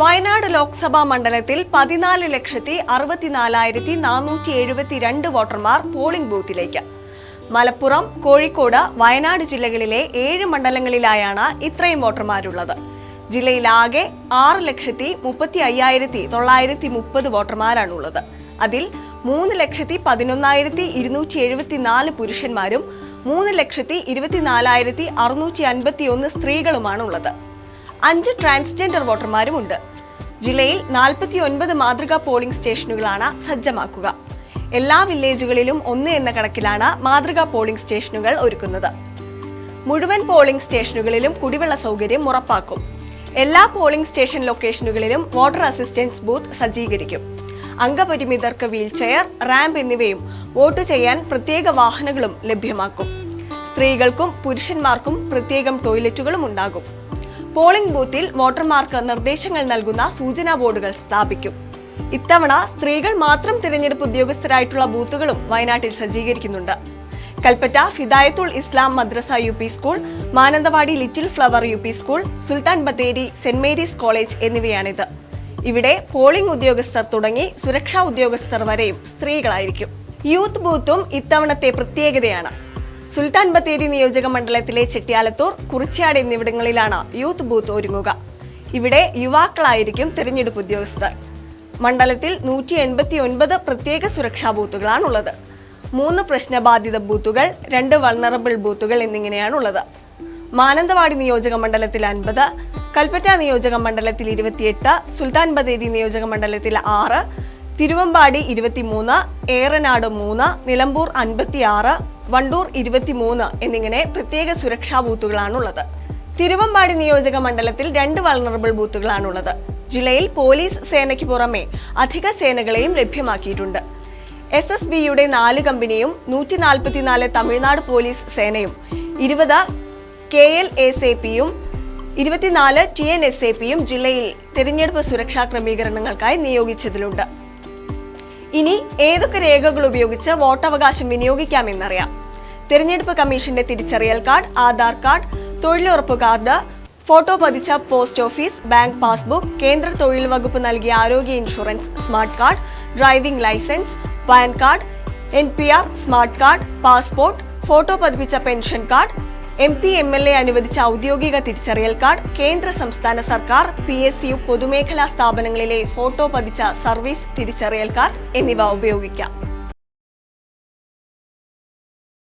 വയനാട് ലോക്സഭാ മണ്ഡലത്തിൽ പതിനാല് ലക്ഷത്തി അറുപത്തിനാലായിരത്തി നാനൂറ്റി എഴുപത്തിരണ്ട് വോട്ടർമാർ പോളിംഗ് ബൂത്തിലേക്ക്. മലപ്പുറം കോഴിക്കോട് വയനാട് ജില്ലകളിലെ ഏഴ് മണ്ഡലങ്ങളിലായാണ് ഇത്രയും വോട്ടർമാരുള്ളത്. ജില്ലയിലാകെ ആറ് ലക്ഷത്തി മുപ്പത്തി അയ്യായിരത്തി തൊള്ളായിരത്തി മുപ്പത് വോട്ടർമാരാണുള്ളത്. അതിൽ മൂന്ന് ലക്ഷത്തി പതിനൊന്നായിരത്തി ഇരുന്നൂറ്റി എഴുപത്തിനാല് പുരുഷന്മാരും മൂന്ന് ലക്ഷത്തി ഇരുപത്തിനാലായിരത്തി അറുന്നൂറ്റി അൻപത്തി ഒന്ന് സ്ത്രീകളുമാണുള്ളത്. അഞ്ച് ട്രാൻസ്ജെൻഡർ വോട്ടർമാരുമുണ്ട്. ജില്ലയിൽ നാൽപ്പത്തി ഒൻപത് മാതൃകാ പോളിംഗ് സ്റ്റേഷനുകളാണ് സജ്ജമാക്കുക. എല്ലാ വില്ലേജുകളിലും ഒന്ന് എന്ന കണക്കിലാണ് മാതൃകാ പോളിംഗ് സ്റ്റേഷനുകൾ ഒരുക്കുന്നത്. മുഴുവൻ പോളിംഗ് സ്റ്റേഷനുകളിലും കുടിവെള്ള സൗകര്യം ഉറപ്പാക്കും. എല്ലാ പോളിംഗ് സ്റ്റേഷൻ ലൊക്കേഷനുകളിലും വോട്ടർ അസിസ്റ്റൻസ് ബൂത്ത് സജ്ജീകരിക്കും. അംഗപരിമിതർക്ക് വീൽചെയർ റാമ്പ് എന്നിവയും വോട്ട് ചെയ്യാൻ പ്രത്യേക വാഹനങ്ങളും ലഭ്യമാക്കും. സ്ത്രീകൾക്കും പുരുഷന്മാർക്കും പ്രത്യേകം ടോയ്ലറ്റുകളും ഉണ്ടാകും. പോളിംഗ് ബൂത്തിൽ വോട്ടർമാർക്ക് നിർദ്ദേശങ്ങൾ നൽകുന്ന സൂചനാ ബോർഡുകൾ സ്ഥാപിക്കും. ഇത്തവണ സ്ത്രീകൾ മാത്രം തിരഞ്ഞെടുപ്പ് ഉദ്യോഗസ്ഥരായിട്ടുള്ള ബൂത്തുകളും വയനാട്ടിൽ സജ്ജീകരിക്കുന്നുണ്ട്. Kalpetta Fidayathul Islam Madrasa U P School Mananthavady Little Flower U P School Sultan Bathery Saint Mary's College എന്നിവയാണിത്. ഇവിടെ പോളിംഗ് ഉദ്യോഗസ്ഥർ തുടങ്ങി സുരക്ഷാ ഉദ്യോഗസ്ഥർ വരെയും സ്ത്രീകളായിരിക്കും. യൂത്ത് ബൂത്തും ഇത്തവണത്തെ പ്രത്യേകതയാണ്. സുൽത്താൻ ബത്തേരി നിയോജക മണ്ഡലത്തിലെ ചെട്ടിയാലത്തൂർ കുറിച്ചാട് എന്നിവിടങ്ങളിലാണ് യൂത്ത് ബൂത്ത് ഒരുങ്ങുക. ഇവിടെ യുവാക്കളായിരിക്കും തിരഞ്ഞെടുപ്പ് ഉദ്യോഗസ്ഥർ. മണ്ഡലത്തിൽ നൂറ്റി എൺപത്തി ഒൻപത് പ്രത്യേക സുരക്ഷാ ബൂത്തുകളാണുള്ളത്. മൂന്ന് പ്രശ്നബാധിത ബൂത്തുകൾ രണ്ട് വൾണറബിൾ ബൂത്തുകൾ എന്നിങ്ങനെയാണുള്ളത്. മാനന്തവാടി നിയോജക മണ്ഡലത്തിൽ അൻപത് കൽപ്പറ്റ നിയോജക മണ്ഡലത്തിൽ ഇരുപത്തിയെട്ട് സുൽത്താൻ ബത്തേരി നിയോജക മണ്ഡലത്തിൽ ആറ് തിരുവമ്പാടി ഇരുപത്തിമൂന്ന് ഏറനാട് മൂന്ന് നിലമ്പൂർ അൻപത്തിയാറ് വണ്ടൂർ ഇരുപത്തിമൂന്ന് എന്നിങ്ങനെ പ്രത്യേക സുരക്ഷാ ബൂത്തുകളാണുള്ളത്. തിരുവമ്പാടി നിയോജക മണ്ഡലത്തിൽ രണ്ട് വൾണറബിൾ ബൂത്തുകളാണുള്ളത്. ജില്ലയിൽ പോലീസ് സേനയ്ക്ക് പുറമെ അധിക സേനകളെയും ലഭ്യമാക്കിയിട്ടുണ്ട്. എസ് എസ് ബിയുടെ നാല് കമ്പനിയും നൂറ്റി നാൽപ്പത്തിനാല് തമിഴ്നാട് പോലീസ് സേനയും ഇരുപത് കെ എൽ എസ് എ പിയും ഇരുപത്തിനാല് ടി എൻ എസ് എ പിയും ജില്ലയിൽ തിരഞ്ഞെടുപ്പ് സുരക്ഷാ ക്രമീകരണങ്ങൾക്കായി നിയോഗിച്ചതിലുണ്ട്. ഇനി ഏതൊക്കെ രേഖകൾ ഉപയോഗിച്ച് വോട്ടവകാശം വിനിയോഗിക്കാമെന്നറിയാം തിരഞ്ഞെടുപ്പ് കമ്മീഷന്റെ തിരിച്ചറിയൽ കാർഡ് ആധാർ കാർഡ് തൊഴിലുറപ്പ് കാർഡ് ഫോട്ടോ പതിച്ച പോസ്റ്റ് ഓഫീസ് ബാങ്ക് പാസ്ബുക്ക് കേന്ദ്ര തൊഴിൽ വകുപ്പ് നൽകിയ ആരോഗ്യ insurance smart card driving licence PAN card N smart card passport photo പതിപ്പിച്ച pension card M P M L A അനുവദിച്ച ഔദ്യോഗിക തിരിച്ചറിയൽ കാർഡ് കേന്ദ്ര സംസ്ഥാന സർക്കാർ പി എസ് യു പൊതുമേഖലാ സ്ഥാപനങ്ങളിലെ ഫോട്ടോ പതിച്ച സർവീസ് തിരിച്ചറിയൽ കാർഡ് എന്നിവ ഉപയോഗിക്കാം.